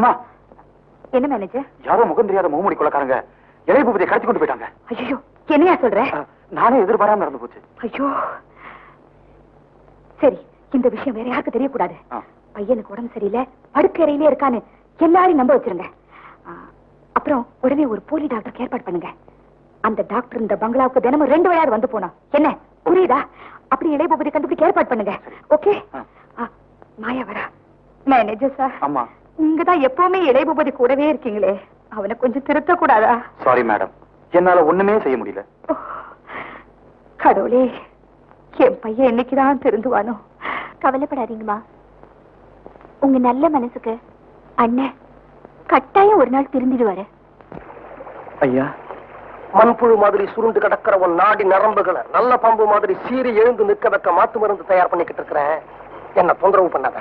அம்மா. என்ன மேனேஜர் யாரோ முகம் தெரியாத முகமூடி கொள்ளக்காரங்க இளைய பூபதியை கடத்தி கொண்டு போயிட்டாங்க. ஐயோ என்னையா சொல்ற? நானே எதிர்பாராம நடந்து போச்சு. ஐயோ. சரி இந்த விஷயம் வேற யாருக்கு தெரியக்கூடாது. பையனுக்கு உடம்பு சரியில்லை படுக்கையிலே இருக்கான்னு எல்லாரையும் நம்ப வச்சிருங்க. அப்புறம் உடனே ஒரு போலி டாக்டருக்கு ஏற்பாடு பண்ணுங்க. அந்த டாக்டர் இந்த பங்களாவுக்கு தினமும் ரெண்டு விளையாடு வந்து போனோம் என்ன? புரியுதா? அப்படி இளையபூபதி கண்டுபிடிக்க ஏற்பாடு பண்ணுங்க. ஓகே? மாயா வரா. மேனேஜர் சார் அம்மா. நீங்க தான் எப்பவுமே இளையபூபதி கூடவே இருக்கீங்களே. அவனை கொஞ்சம் திருத்த கூடாதா சாரி மேடம் என்னால ஒண்ணுமே செய்ய முடியல. கடவுளே என் பையன் என்னைக்குதான் திருந்துவானோ? கவலைப்படாதீங்கம்மா. உங்க நல்ல மனசுக்கு அண்ணன் கட்டாயம் ஒரு நாள் திருந்திடுவாரு. ஐயா மண்புழு மாதிரி சுருண்டு கிடக்கிற உன் நாடி நரம்புகளை நல்ல பாம்பு மாதிரி சீறி எழுந்து நிக்க வைக்க மாத்து மருந்து தயார் பண்ணிக்கிட்டு இருக்கிறேன். என்ன தொந்தரவு பண்ணாத.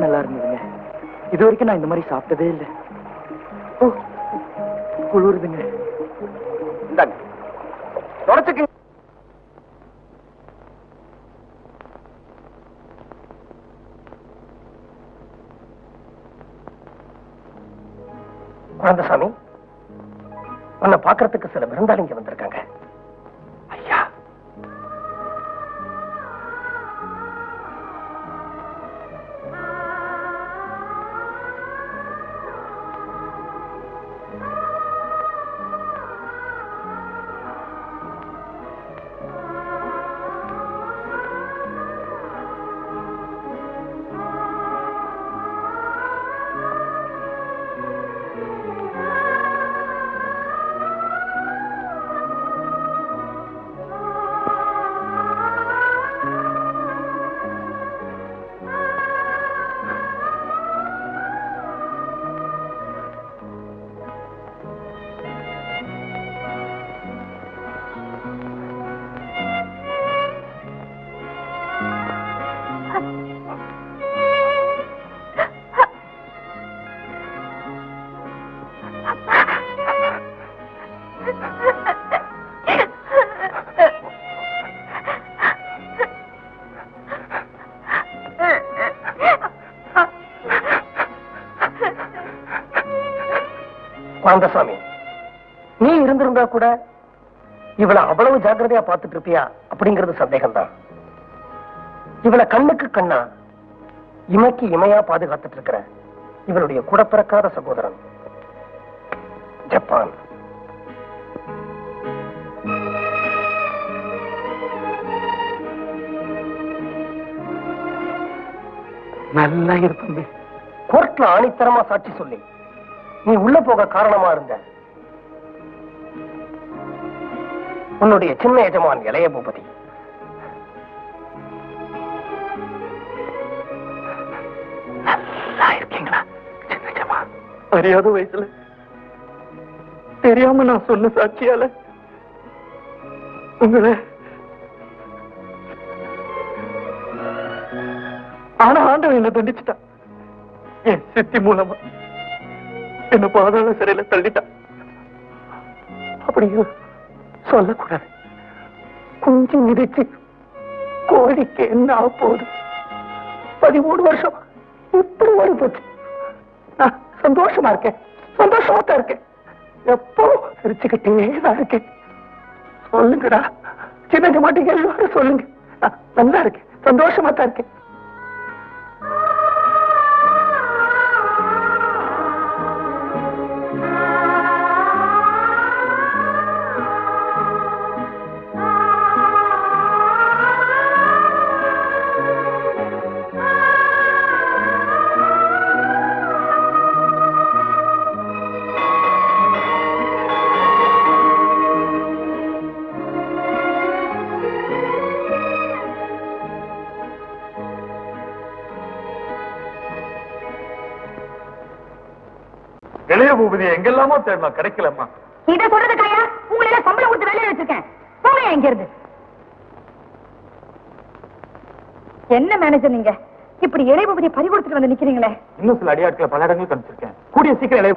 ரொம்ப நல்லா இருந்ததுங்க இது வரைக்கும் நான் இந்த மாதிரி சாப்பிட்டதே இல்லை. ஓ குளிருதுங்க. இந்தாங்க. தொடச்சுக்கு குழந்தசாமி உன்னை பாக்குறதுக்கு சில விருந்தாளிங்க வந்திருக்காங்க. குழந்தசாமி நீ இருந்திருந்தா கூட இவளை அவ்வளவு ஜாக்கிரதையா பார்த்துட்டு இருப்பியா அப்படிங்கிறது சந்தேகம்தான். இவளை கண்ணுக்கு கண்ணா இமைக்கு இமையா பாதுகாத்துட்டு இருக்கிற இவளுடைய கூட பிறக்காத சகோதரன் ஜப்பான். நல்லா இருப்பீங்க கோர்ட்ல ஆணித்தரமா சாட்சி சொல்லி நீ உள்ள போக காரணமா இருந்த. உன்னுடைய சின்ன எஜமான் இளைய பூபதி. நல்லா இருக்கீங்களா சின்னஜமா அறியாத வயசுல. தெரியாம நான் சொன்ன சாட்சியால உங்களை ஆனா ஆண்டவன் என்ன தண்டிச்சுட்டான். என் சித்தி மூலமா. என்ன பாதாள சிறையில தள்ளிட்டான் அப்படியும் சொல்லக்கூடாது. கொஞ்சம் மிதிச்சு கோழிக்கு என்ன ஆக போகுது? பதிமூணு வருஷம். இப்படி ஓடி போச்சு. நான் சந்தோஷமா இருக்கேன். சந்தோஷமா தான் இருக்கேன். எப்போ சிரிச்சுக்கிட்டே தான் இருக்கேன். சொல்லுங்கடா. சின்ன மாட்டீங்க எல்லாரும் சொல்லுங்க. நல்லா இருக்கேன். சந்தோஷமா தான் இருக்கேன். இளைய பூபதி எங்கெல்லாமோ தேடலாம் கிடைக்கலம்மா. இத சொல்றதுக்காயா உங்களை எல்லாம் சம்பளம் கொடுத்து வேலையில வச்சிருக்கேன். போங்க இங்க இருந்து என்ன மேனேஜர் நீங்க? இப்படி இளையபதி பறி கொடுத்துட்டு வந்து நிக்கிறீங்களே. இன்னும் சில அடியாட்களை பல இடங்களுக்கு அனுப்பிச்சிருக்கேன். கூடிய சீக்கிரம் இளைய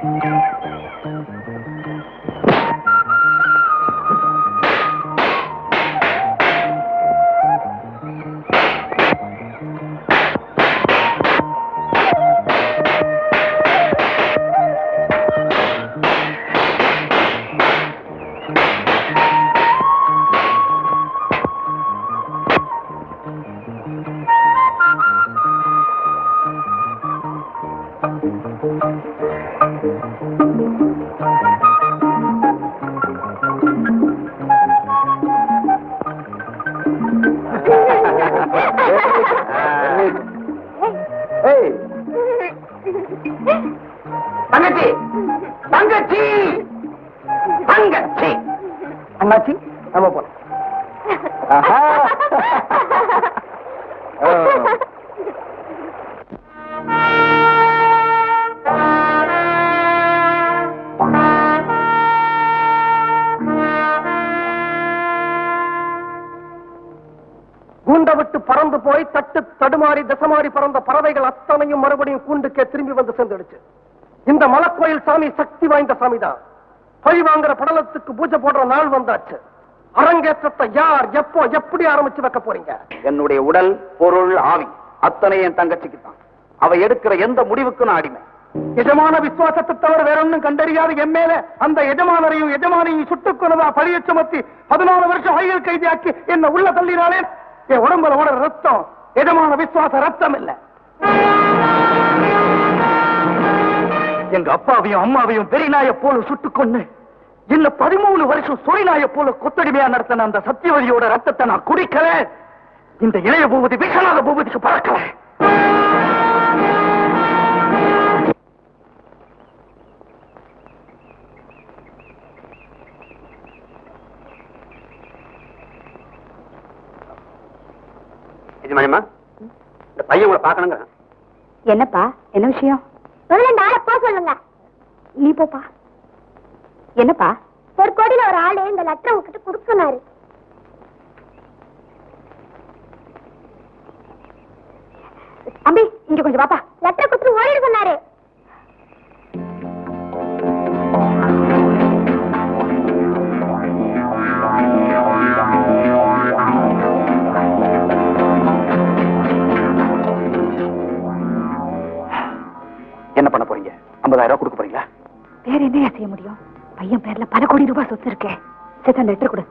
தங்கச்சி தங்கச்சி தங்கச்சி! தடுமாறி தசமாறி பறந்த பறவைகள் அத்தனையும் மறுபடியும் கூண்டுக்கே திரும்பி வந்து சேர்ந்துடுச்சு. இந்த மலக்கோயில் சாமி சக்தி வாய்ந்த சாமி தான். பழி வாங்குற படலத்துக்கு பூஜை போடுற நாள் வந்தாச்சு. அரங்கேற்றத்தை யார் எப்போ எப்படி ஆரம்பிச்சு வைக்க போறீங்க? என்னுடைய உடல் பொருள் ஆவி அத்தனை என் தங்கச்சிக்கு தான். அவ எடுக்கிற எந்த முடிவுக்கும் நான் அடிமை. எஜமான விசுவாசத்தை தவிர வேற ஒன்றும் கண்டறியாத என் மேல அந்த எஜமானரையும் எஜமானையும் சுட்டுக் கொண்டதா பழிய சுமத்தி பதினாலு வருஷம் ஆயுள் கைதியாக்கி என்ன உள்ள தள்ளினாலே என் உடம்புல ஓட ரத்தம் எஜமான விசுவாச ரத்தம் இல்ல எங்க அப்பாவையும் அம்மாவையும் வெறிநாய போல சுட்டு கொண்டு என்ன பதிமூணு வருஷம் சொறிநாய போல கொத்தடிமையா நடத்தின அந்த சத்தியவதியோட ரத்தத்தை நான் குடிக்கல. இந்த இளைய பூபதி விஸ்வநாத பூபதிக்கு பறக்கல. எஜமானியம்மா இந்த பையன் உங்களை பார்க்கணுங்க. என்னப்பா என்ன விஷயம்? சொல்லுங்க. நீ போப்பா. என்னப்பா? ஒரு கோடியில ஒரு ஆளு இந்த லெட்டர் உங்ககிட்ட கொடுக்கனாரு அம்பி இங்க கொஞ்சம் பாப்பா லெட்டர் கொடுத்து ஓடிட சொன்னாரு. ஐம்பதாயிரம் ரூபாய் கொடுக்க போறீங்களா? வேற என்னையா செய்ய முடியும்? பையன் பேர்ல பல கோடி ரூபாய் சொத்து இருக்கே. சரி அந்த லெட்டர் கொடு.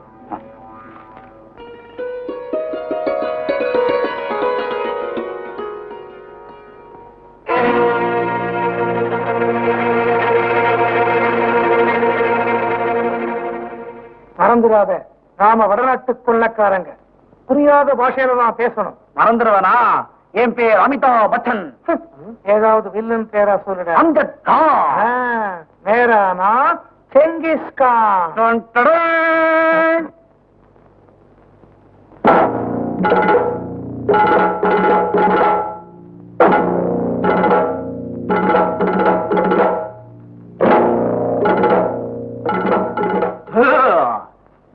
மறந்துடாத நாம வடநாட்டு கொள்ளக்காரங்க. புரியாத பாஷையில நான் பேசணும். மறந்துடுவனா? என் பேர் அமிதாப் பச்சன். ஏதாவது வில்லன் பேரா சொல்லுடா. அம்ஜத் கான் மேரா நான் செங்கிஸ் கான்.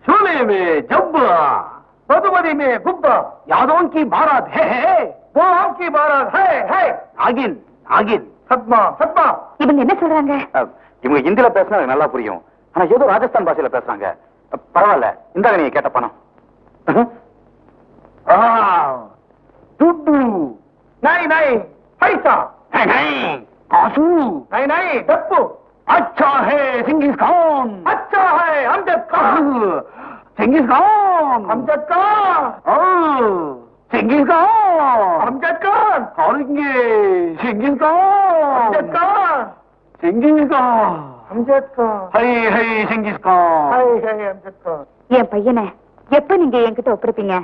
चुने में जब्बा बदबदी में गुब्बा यादों की भारत है, है। ஓம் கி பாரத் ஹே ஹே. அகில் அகில் சத்மா சத்மா. இவங்க என்ன சொல்றாங்க? இவங்க ஹிந்தில பேசினா நல்லா புரியும். ஆனா ஏதோ ராஜஸ்தான் பாஷையில பேசுறாங்க. பரவாயில்ல. இந்தாங்க நீங்க கேட்ட பணம். துட்டு. நாய் நாய். பைசா. காசு. நாய் நாய். டப்பு. அச்சா ஹே சிங்கிஸ் கான். அச்சா hey Amjad Khan. Genghis Khan. Amjad oh Genghis Khan. 어린 게 생긴다. 됐다. 생긴다. Amjad Khan hi hi செங்கிஸ்கா hi hi Amjad Khan என் பையனை எப்ப நீங்க என்கிட்ட ஒப்படைப்பீங்க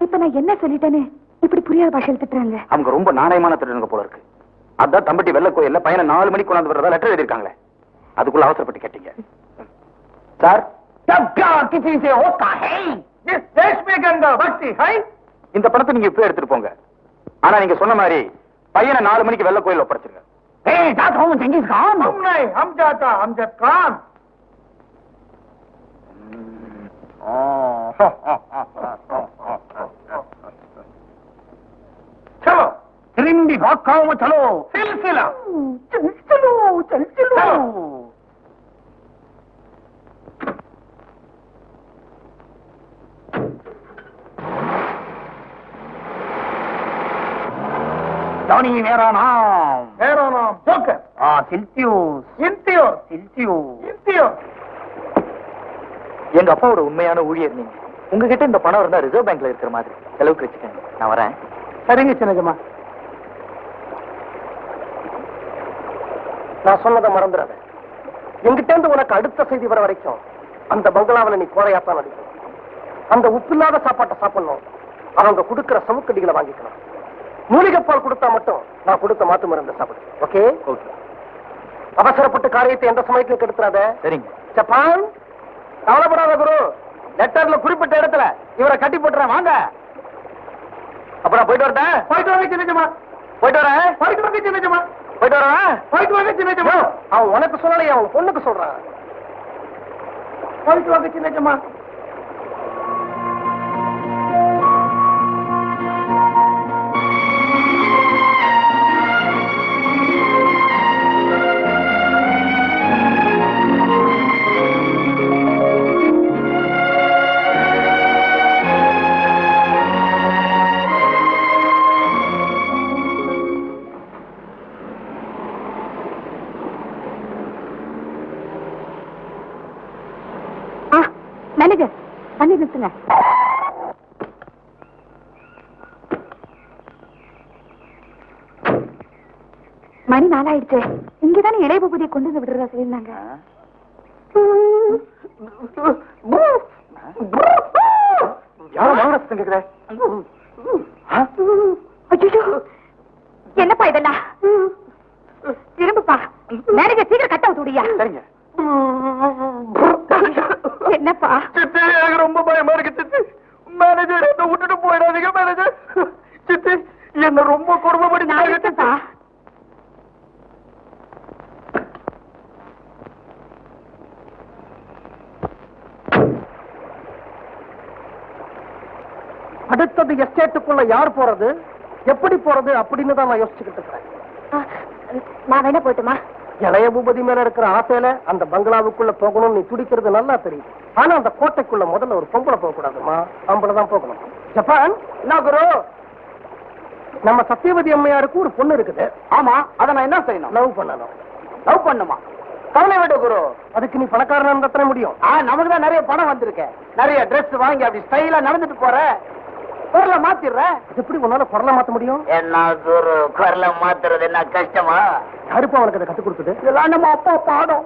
இப்ப நான் என்ன சொல்லிட்டேன்னு இப்படி புரியாத பாஷையில் திட்டுறாங்க. அவங்க ரொம்ப நாணயமான திட்டுறாங்க போல இருக்கு. அதான் தம்பட்டி வெள்ள கோயில்ல பையனை நாலு மணிக்கு கொண்டாந்து வர்றதா லெட்டர் எழுதிருக்காங்களே அதுக்குள்ள அவசரப்பட்டு கேட்டீங்க. சார்? இந்த படத்தை நீங்க இப்ப எடுத்துட்டு போங்க. ஆனா நீங்க சொன்ன மாதிரி பையனை நாலு மணிக்கு வெள்ள கோயில் ஒப்படைச்சிருங்க. ஆ திரும்பி பார்க்காம சலோ सिलसिला चल चलो चल चलो ஜானி மேரா நாம் मेरा नाम जोकर ஆ சில்தியூஸ் इंतियोस சில்தியூஸ் इंतियोस எங்க அப்பாவோட உண்மையான ஊழியர் நீங்க உங்ககிட்ட இந்த பணம் இருந்தா ரிசர்வ் பேங்க்ல இருக்கிற மாதிரி செலவுக்கு வச்சுக்கோங்க நான் வரேன் சரிங்க சின்னஜமா நான் சொன்னதை மறந்துடாத. எங்கிட்ட இருந்து உனக்கு அடுத்த செய்தி வர வரைக்கும் அந்த பங்களாவில நீ கோரையாத்தான் நடிக்கணும் அந்த உப்பில்லாத சாப்பாட்டை சாப்பிடணும். அவங்க கொடுக்கிற சமுக்கடிகளை வாங்கிக்கணும். மூலிகைப்பால் கொடுத்தா மட்டும் நான் கொடுத்த மாத்து மருந்து சாப்பிடு. ஓகே ஓகே அவசரப்பட்டு காரியத்தை எந்த சமயத்திலும் கெடுத்துறாத. சரிங்க. ஜப்பான் கவலைப்படாத குரு. லெட்டர்ல குறிப்பிட்ட இடத்துல இவரை கட்டி போட்டுறேன். வாங்க. அப்புறம் போயிட்டு வரட்டேன் போயிட்டு வாங்க சின்னஜமா போயிட்டு வரேன். போயிட்டு சின்னஜமா போயிட்டு வரேன் போயிட்டு வாங்க சின்னஜமா அவன் உனக்கு சொல்லலையே அவன் பொண்ணுக்கு சொல்றான். போயிட்டு வாங்க சின்னஜமா மணி நாளாயிடுச்சு இங்கதானே இளைய பூபதியை கொண்டு வந்து விடுறதா சொல்லியிருந்தாங்க. என்னப்பா இதெல்லாம்? திரும்பப்பா. மேனேஜர் சீக்கிரம் கட்ட விட்டுடியா சரிங்க. என்னப்பா? ரொம்ப பயமா இருக்கு சித்தி மேனேஜர் என்ன விட்டுட்டு போயிடாதீங்க மேனேஜர் சித்தி என்ன ரொம்ப நான் கொடுமைப்படுத்தி இருக்கேன்ப்பா அடுத்தது எஸ்டேட்டுக்குள்ள யார் போறது? எப்படி போறது? அப்படின்னு தான் நான் யோசிச்சுக்கிட்டு இருக்கிறேன். நான் வேணா போட்டுமா? இளைய பூபதி மேல இருக்கிற ஆசையில அந்த பங்களாவுக்குள்ள போகணும்னு நீ துடிக்கிறது நல்லா தெரியுது. ஆனா அந்த கோட்டைக்குள்ள முதல்ல ஒரு பொம்பளை போக கூடாதுமா? ஆம்பளை தான் போகணும். ஜப்பான் என்ன குரு நம்ம சத்தியவதி அம்மையாருக்கு ஒரு பொண்ணு இருக்குது. ஆமா அத நான் என்ன செய்யணும்? லவ் பண்ணணும். லவ் பண்ணுமா? கவலை விட்டு குரு. அதுக்கு நீ பணக்காரனா இருந்தா தானே முடியும். ஆ நமக்கு தான் நிறைய பணம் வந்திருக்கு. நிறைய Dress வாங்கி அப்படி ஸ்டைலா நடந்துட்டு போற. பொருளை மாத்திடுறேன் அது எப்படி உன்னால குரலை மாத்த முடியும்? என்ன குரு குரலை மாத்துறது என்ன கஷ்டமா? யாருப்பா அவனுக்கு அதை கத்து கொடுத்தது. இதெல்லாம் நம்ம அப்பா பாடம்.